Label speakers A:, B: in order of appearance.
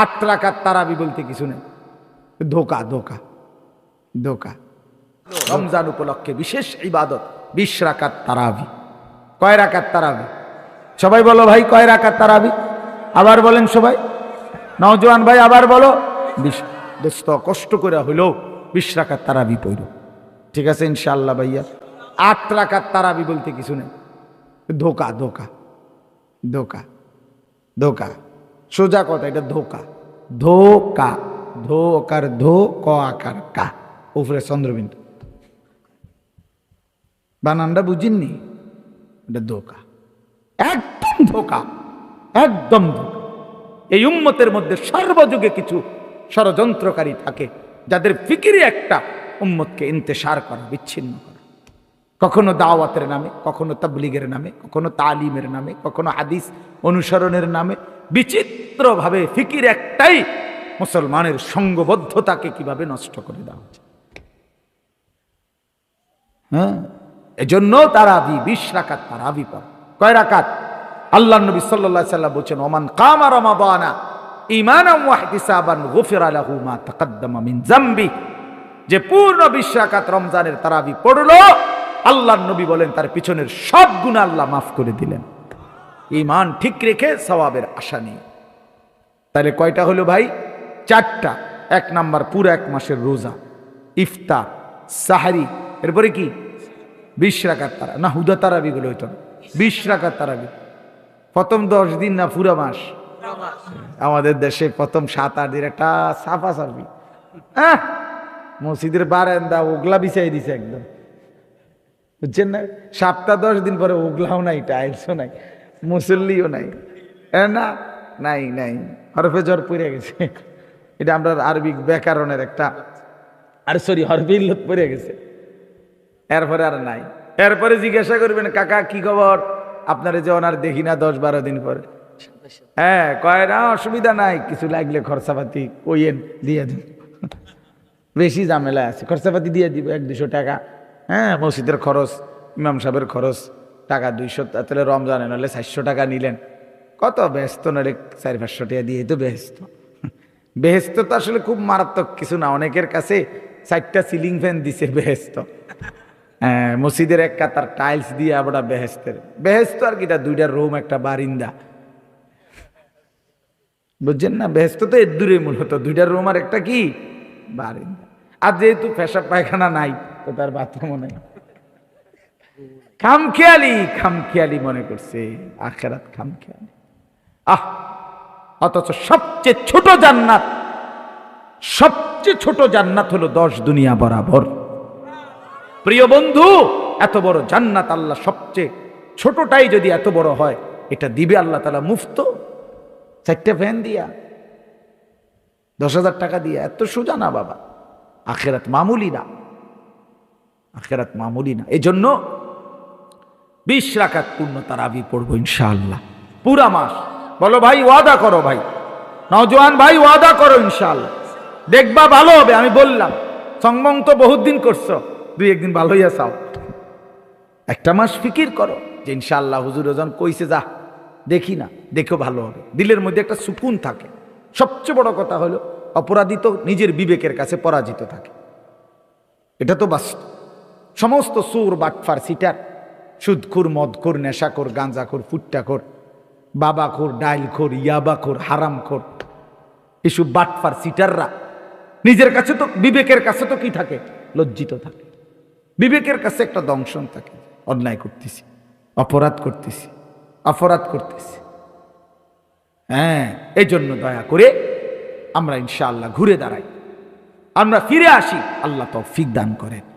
A: আট রাকাত তারাবি বলতে কিছু নেই। ধোকা ধোকা ধোকা। রমজান উপলক্ষে বিশেষ ইবাদত, বিশ রাকাত তারাবি। কয় রাকাত তারাবি? সবাই বলো ভাই, কয় রাকাত তারাবি? আবার বলেন সবাই। নওজোয়ান ভাই, আবার বলো। বিশ কষ্ট করে হইলেও বিশ রাকাত তারাবি পড়ল ঠিক আছে ইনশাআল্লাহ ভাইয়া। আট রাকাত তারাবি বলতে কিছু নেই। ধোকা ধোকা ধোকা ধোকা। সোজা কথা, এটা ধোকা। ধোকা ধো আকার ধো, ক আকার কা। উপরে চন্দ্রবিন্দু। বানানটা বুঝিননি? এটা ধোকা। একদম ধোকা একদম ধোকা। এই উম্মতের মধ্যে সর্বযুগে কিছু ষড়যন্ত্রকারী থাকে, যাদের ফিকিরে একটা উম্মতকে ইন্তেসার করা বিচ্ছিন্ন। করা কখনো দাওয়াতের নামে, কখনো তাবলিগের নামে, কখনো তালিমের নামে, কখনো হাদিস অনুসরণের নামে, বিচিত্রভাবে ফিকির একটাই মুসলমানের সঙ্গবদ্ধতাকে কীভাবে নষ্ট করে দেওয়া যায় হ্যাঁ? এজন্য তারাবি, বিশ রাকাত তারাবি পর কয় রাকাত? আল্লাহ নবী সাল্লাম বলছেন, ওমান কামা গুফিরা লাহু মা জামবি। যে পূর্ণ বিশ রাকাত রমজানের তারাবি পড়ল আল্লাহ নবী বলেন তার পিছনের সব গুণ আল্লাহ মাফ করে দিলেন। ঈমান ঠিক রেখে সওয়াবের আশা নেই। তাহলে কয়টা হলো ভাই? চারটা। এক নাম্বার পুরো এক মাসের রোজা। ইফতার সাহারি এরপরে কি? বিশ তারা না হুদা তারাবি গুলো হইতো না। বিশ তারাবি। প্রথম দশ দিন না পুরো মাস? আমাদের দেশে প্রথম সাত আট দিন একটা সাফা সাফি। আহ, মসজিদের বারান্দা ওগলা বিছাই দিছে একদম। বুঝছেন না? সাতটা, দশ দিন পরে ওগলাও নাই, টাইলসও নাই, মুসল্লিও নাই। না, নাই নাই, হরফে জ্বর পড়ে গেছে। এটা আমরা আরবিক ব্যাকরণের একটা আর সরি, হরফে ইল্লত পড়ে গেছে। এরপরে আর নাই। এরপরে জিজ্ঞাসা করবেন, কাকা, কি খবর? আপনারে যে ওনার দেখি না দশ, বারো দিন পরে। হ্যাঁ কয়, না, অসুবিধা নাই, কিছু লাগলে খরচাপাতি কইয়েন, দিয়ে দিন। বেশি ঝামেলা আছে। খরচাপাতি দিয়ে দিব, এক, দুশো টাকা। হ্যাঁ মসজিদের খরচ, ইমাম সাহেবের খরচ, টাকা দুইশো, তাহলে রমজানে নাহলে চারশো টাকা নিলেন। কত ব্যস্ত নাহলে চারি, পাঁচশো টাকা দিয়ে তো ব্যস্ত। বেহেস্ত তো আসলে খুব মারাত্মক কিছু না, অনেকের কাছে চারটা সিলিং ফ্যান দিছে বেহেস্ত হ্যাঁ মসজিদের এক কাতার টাইলস দিয়ে আবার বেহেস্তের বেহেস্ত আর কিটা দুইটা রুম, একটা বারিন্দা। বুঝছেন না? বেহেস্ত তো এর দূরে মূলত, দুইটা রুম আর একটা কি? বারিন্দা। আর যেহেতু পেশাব পায়খানা নাই তো তার বাথরুমও নাই। খামখেয়ালি খামখেয়ালি মনে করছে, আখেরাত খামখেয়ালি। আহ, অথচ সবচেয়ে ছোট জান্নাত, সবচেয়ে ছোট জান্নাত হলো দশ দুনিয়া বরাবর। প্রিয় বন্ধু, এত বড় জান্নাত আল্লাহ সবচেয়ে ছোটটাই যদি এত বড় হয়, এটা দিবে আল্লাহ তালা মুফত। চারটে ফ্যান দিয়া, দশ হাজার টাকা দিয়া, এত সোজা না বাবা। আখেরাত মামুলি না। আখেরাত মামুলি না। এই জন্য বিশ রাখাত পূর্ণ তারাবি পড়ব ইনশাআল্লাহ। পুরা মাস। বলো ভাই, ওয়াদা করো ভাই। নজওয়ান ভাই, ওয়াদা করো ইনশাআল্লাহ। দেখবা ভালো হবে, আমি বললাম। সংমং তো বহুত দিন করছ। দুই একদিন ভালো হইয়া চাও একটা মাস ফিকির করো যে ইনশাআল্লাহ হুজুর ওজন কইছে, যা। দেখি না দেখো ভালো হবে। দিলের মধ্যে একটা সুকুন থাকে। সবচেয়ে বড় কথা হলো, অপরাধী তো নিজের বিবেকের কাছে পরাজিত থাকে। এটা তো বাস্তব। সমস্ত সুর বাটফার সিটার। সুদখুর, মদখুর, নেশাখোর গাঁজাখোর ফুট্টাখোর, বাবাখোর, ডাইলখোর, ইয়াবাখোর, হারামখোর। এসব বাটফার সিটাররা নিজের কাছে তো, বিবেকের কাছে তো কি থাকে? লজ্জিত থাকে। বিবেকের কাছে একটা দংশন থাকে। অন্যায় করতেছি, অপরাধ করতেছি অপরাধ করতেছি। হ্যাঁ এই জন্য দয়া করে আমরা ইনশাআল্লাহ ঘুরে দাঁড়াই। আমরা ফিরে আসি। আল্লাহ তৌফিক দান করেন।